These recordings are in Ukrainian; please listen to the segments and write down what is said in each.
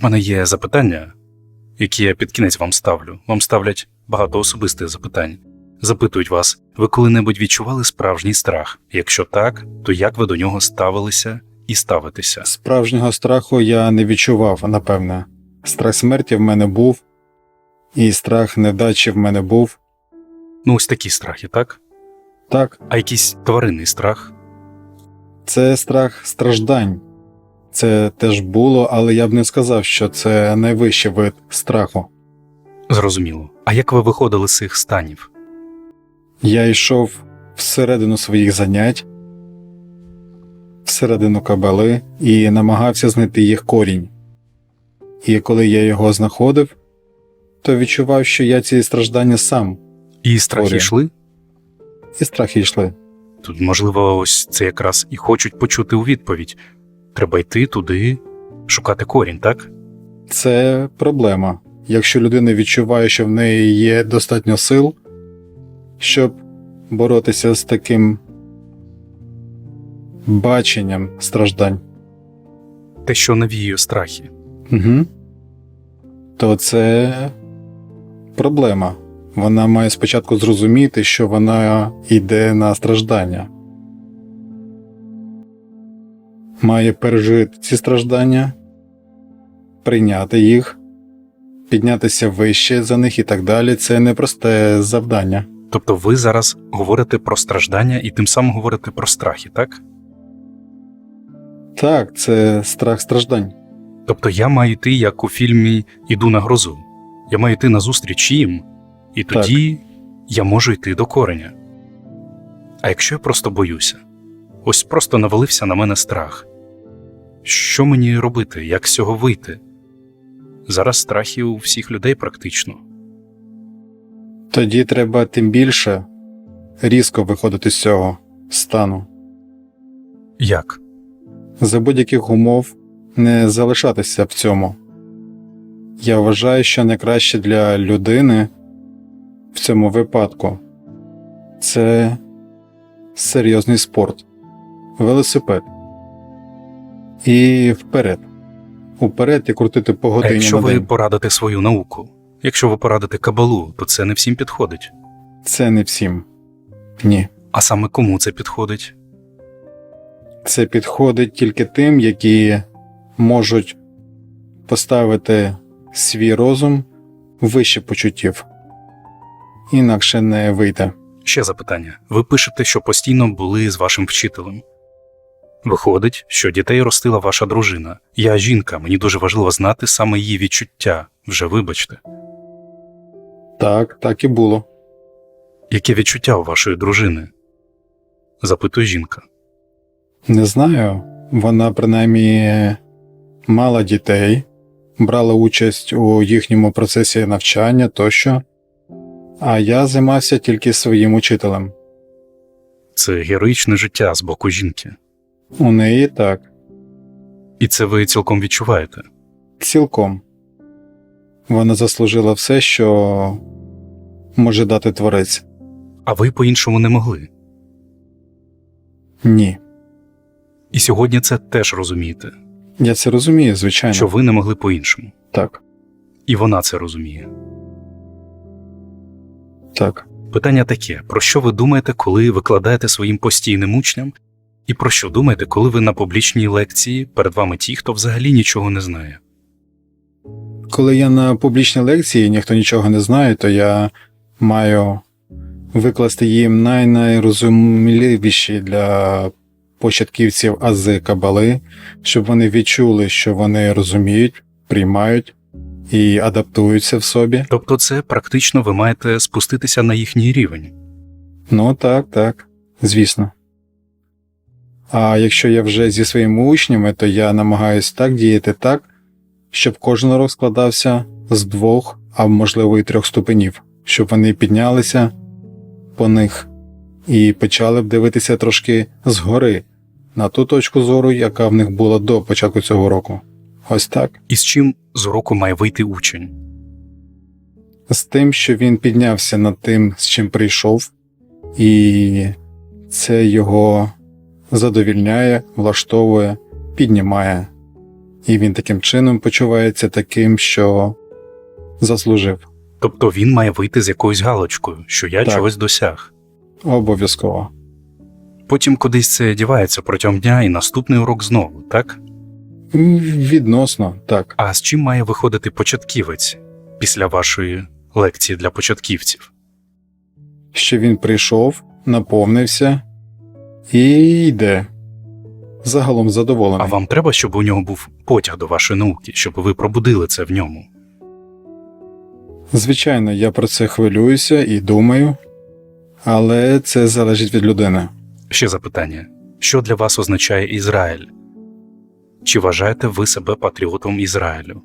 В мене є запитання, які я під кінець вам ставлю. Вам ставлять багато особистих запитань. Запитують вас, ви коли-небудь відчували справжній страх? Якщо так, то як ви до нього ставилися і ставитеся? Справжнього страху я не відчував, напевне. Страх смерті в мене був, і страх невдачі в мене був. Ну, ось такі страхи, так? Так, А якийсь тваринний страх? це страх страждань. Це теж було, але я б не сказав, що це найвищий вид страху. Зрозуміло. А як ви виходили з цих станів? Я йшов всередину своїх занять, всередину кабали і намагався знайти їх корінь. І коли я його знаходив, то відчував, що я ці страждання сам, І страхи Створює. йшли? і страхи йшли. Тут, можливо, ось це якраз і хочуть почути у відповідь. Треба йти туди, шукати корінь, так? Це проблема. Якщо людина відчуває, що в неї є достатньо сил, щоб боротися з таким баченням страждань, Те, що навіює страхи. угу. то це проблема. Вона має спочатку зрозуміти, що вона йде на страждання. Має пережити ці страждання, прийняти їх, піднятися вище за них і так далі. Це непросте завдання. Тобто ви зараз говорите про страждання і тим самим говорите про страхи, так? Так, це страх страждань. Тобто я маю йти, як у фільмі Іду на грозу. Я маю йти назустріч їм, і Так. тоді я можу йти до кореня. А якщо я просто боюся, ось просто навалився на мене страх. Що мені робити, як з цього вийти? Зараз страхи у всіх людей практично. Тоді треба тим більше різко виходити з цього стану. Як? За будь-яких умов не залишатися в цьому. Я вважаю, що найкраще для людини в цьому випадку це серйозний спорт, велосипед. І вперед. Уперед і крутити по А якщо на ви день. порадите свою науку, якщо ви порадите кабалу, то це не всім підходить. Це не всім. Ні. А саме кому це підходить? Це підходить тільки тим, які можуть поставити свій розум вище почуттів. Інакше не вийде. Ще запитання. Ви пишете, що постійно були з вашим вчителем. Виходить, що дітей ростила ваша дружина. Я жінка, мені дуже важливо знати саме її відчуття. Вже вибачте. Так, так і було. Яке відчуття у вашої дружини? запитує жінка. Не знаю. Вона принаймні мала дітей, брала участь у їхньому процесі навчання тощо, а я займався тільки своїм учителем. Це героїчне життя з боку жінки. У неї так, І це ви цілком відчуваєте. цілком. Вона заслужила все, що може дати творець. А ви по-іншому не могли. Ні. І сьогодні це теж розумієте, Я це розумію, звичайно. що ви не могли по-іншому. Так, І вона це розуміє. так. Питання таке: про що ви думаєте, коли викладаєте своїм постійним учням, і про що думаєте, коли ви на публічній лекції перед вами ті, хто взагалі нічого не знає? Коли я на публічній лекції і ніхто нічого не знає, то я маю викласти їм най-найрозуміліші для початківців ази кабали, щоб вони відчули, що вони розуміють, приймають і адаптуються в собі. Тобто, це практично ви маєте спуститися на їхній рівень. Ну так, так, звісно. А якщо я вже зі своїми учнями, то я намагаюся так діяти так, щоб кожен урок складався з двох, а можливо і трьох ступенів, щоб вони піднялися по них і почали б дивитися трошки згори на ту точку зору, яка в них була до початку цього року. Ось так. І з чим з уроку має вийти учень? з тим, що він піднявся над тим, з чим прийшов, і це його задовільняє, влаштовує, піднімає і він таким чином почувається таким, що заслужив. Тобто він має вийти з якоюсь галочкою, що я Так. чогось досяг. Обов'язково. Потім кудись це дівається протягом дня і наступний урок знову, так? Відносно, так. А з чим має виходити початківець після вашої лекції для початківців? Що він прийшов, наповнився і йде. Загалом задоволений. А вам треба, щоб у нього був потяг до вашої науки, щоб ви пробудили це в ньому? Звичайно, я про це хвилююся і думаю, але це залежить від людини. Ще запитання: що для вас означає Ізраїль? Чи вважаєте ви себе патріотом Ізраїлю?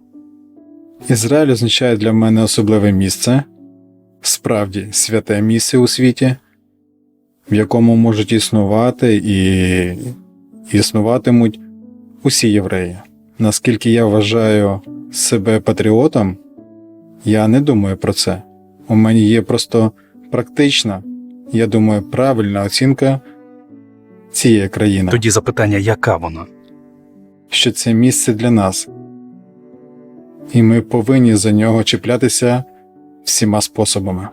Ізраїль означає для мене особливе місце, справді святе місце у світі, в якому можуть існувати і існуватимуть усі євреї. Наскільки я вважаю себе патріотом, я не думаю про це. У мене є просто практична, я думаю, правильна оцінка цієї країни, Тоді запитання, яка вона? що це місце для нас, і ми повинні за нього чіплятися всіма способами.